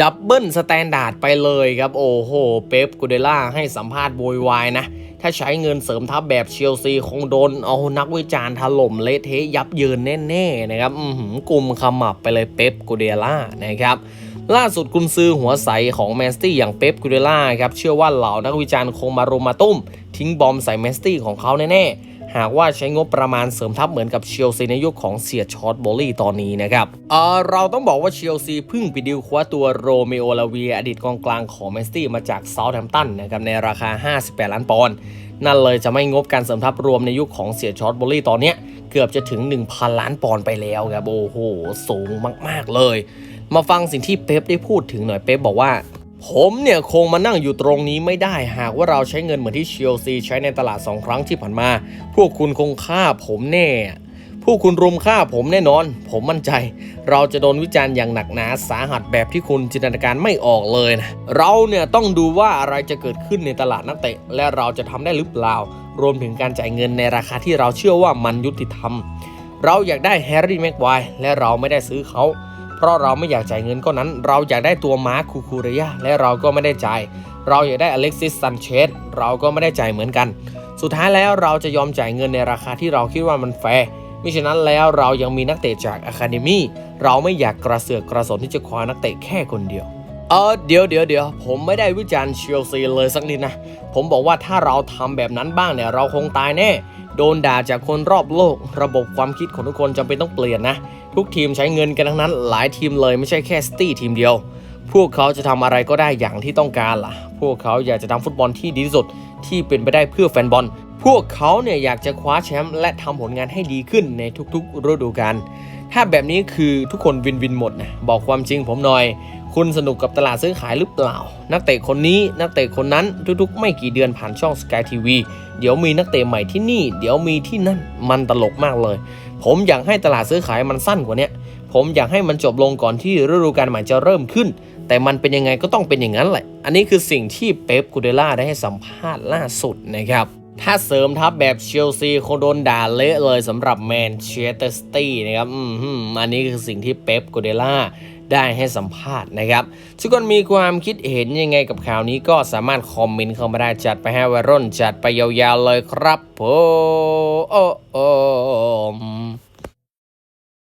ดับเบิลสแตนดาร์ดไปเลยครับ โอ้โห เป๊ปกูเดล่าให้สัมภาษณ์โวยวายนะ ถ้าใช้เงินเสริมทัพแบบเชลซีคงโดน เอานักวิจารณ์ถล่มเละเทะยับเยินแน่ๆนะครับอือหือกลุ่มขมับไปเลยเป๊ปกูเดล่านะครับล่าสุดกุนซือหัวใสของแมนสตี้อย่างเป๊ปกูเดล่าครับเชื่อว่าเหล่านักวิจารณ์คงมารุมมาตุ้ม ทิ้งบอมใส่แมนสตี้ของเขาแน่ๆ หากว่าใช้งบประมาณเสริมทัพเหมือนกับเชลซีในยุคของเสียชอตโบลี่ตอนนี้นะครับเออเราต้องบอกว่าเชลซีเพิ่งไปดิวคว้าตัวโรเมโอลาเวียอดีตกองกลางของแมนสตี้มาจากเซาท์แฮมป์ตันนะครับในราคา 58 ล้านปอนด์นั่นเลยจะไม่งบการเสริมทัพรวมในยุคของเสียชอตโบลี่ตอนนี้เกือบจะถึง 1,000 ล้านปอนด์ไปแล้วครับโอ้โห สูงมาก ๆ เลย มาฟังสิ่งที่เป๊ปได้พูดถึงหน่อยเป๊ปบอกว่า ผมเนี่ยคงมานั่งอยู่ตรงนี้ไม่ได้หากว่าเราใช้เงินเหมือนที่เชลซีใช้ในตลาด 2 ครั้งที่ผ่านมา พวกคุณคงฆ่าผมแน่ พวกคุณรุมฆ่าผมแน่นอน ผมมั่นใจ เราจะโดนวิจารณ์อย่างหนักหนาสาหัสแบบที่คุณจินตนาการไม่ออกเลยนะ เราเนี่ยต้องดูว่าอะไรจะเกิดขึ้นในตลาดนักเตะ และเราจะทำได้หรือเปล่า รวมถึงการจ่ายเงินในราคาที่เราเชื่อว่ามันยุติธรรม เราอยากได้แฮร์รี่แม็กไวร์และเราไม่ได้ซื้อเขา เพราะเราไม่อยากจ่ายเงินก้อนนั้น เราอยากได้ตัวมาร์คคูคูเรียและเราก็ไม่ได้จ่าย เราอยากได้อเล็กซิสซันเชสเราก็ไม่ได้จ่ายเหมือนกัน สุดท้ายแล้วเราจะยอมจ่ายเงินในราคาที่เราคิดว่ามันแฟร์มิฉะนั้นแล้วเรายังมีนักเตะจากอะคาเดมี่เราไม่อยากกระเสือกกระสนที่จะคว้านักเตะแค่คนเดียวเออเดี๋ยวเดี๋ยวเดี๋ยวผมไม่ได้วิจารณ์เชลซีเลยสักนิดนะ ผมบอกว่าถ้าเราทำแบบนั้นบ้างเนี่ย เราคงตายแน่ โดนด่าจากคนรอบโลก ระบบความคิดของทุกคนจำเป็นต้องเปลี่ยนนะ ทุกทีมใช้เงินกันทั้งนั้น หลายทีมเลยไม่ใช่แค่สตี้ทีมเดียว พวกเขาจะทำอะไรก็ได้อย่างที่ต้องการล่ะ พวกเขาอยากจะทำฟุตบอลที่ดีที่สุดที่เป็นไปได้เพื่อแฟนบอล พวกเขาเนี่ยอยากจะคว้าแชมป์และทำผลงานให้ดีขึ้นในทุกๆฤดูกาลถ้าแบบนี้คือทุกคนวินวินหมดนะบอกความจริงผมหน่อย คุณสนุกกับตลาดซื้อขายหรือเปล่า นักเตะคนนี้นักเตะคนนั้นทุกๆ ไม่กี่เดือนผ่านช่อง Sky TV เดี๋ยวมีนักเตะใหม่ที่นี่ เดี๋ยวมีที่นั่นมันตลกมากเลย ผมอยากให้ตลาดซื้อขายมันสั้นกว่านี้ผมอยากให้มันจบลงก่อนที่ฤดูกาลใหม่จะเริ่มขึ้น แต่มันเป็นยังไงก็ต้องเป็นอย่างนั้นแหละ อันนี้คือสิ่งที่เป๊ปกูเดล่าได้ให้สัมภาษณ์ล่าสุดนะครับ ถ้าเสริมทัพแบบเชลซีคงโดนด่าเละเลยสำหรับแมนเชสเตอร์ซิตี้นะครับอืมอันนี้คือสิ่งที่เป๊ปกูเดล่าได้ให้สัมภาษณ์นะครับทุกคนมีความคิดเห็นยังไงกับข่าวนี้ก็สามารถคอมเมนต์เข้ามาได้จัดไปให้วัยรุ่นจัดไปยาวๆเลยครับผมโอ้โอ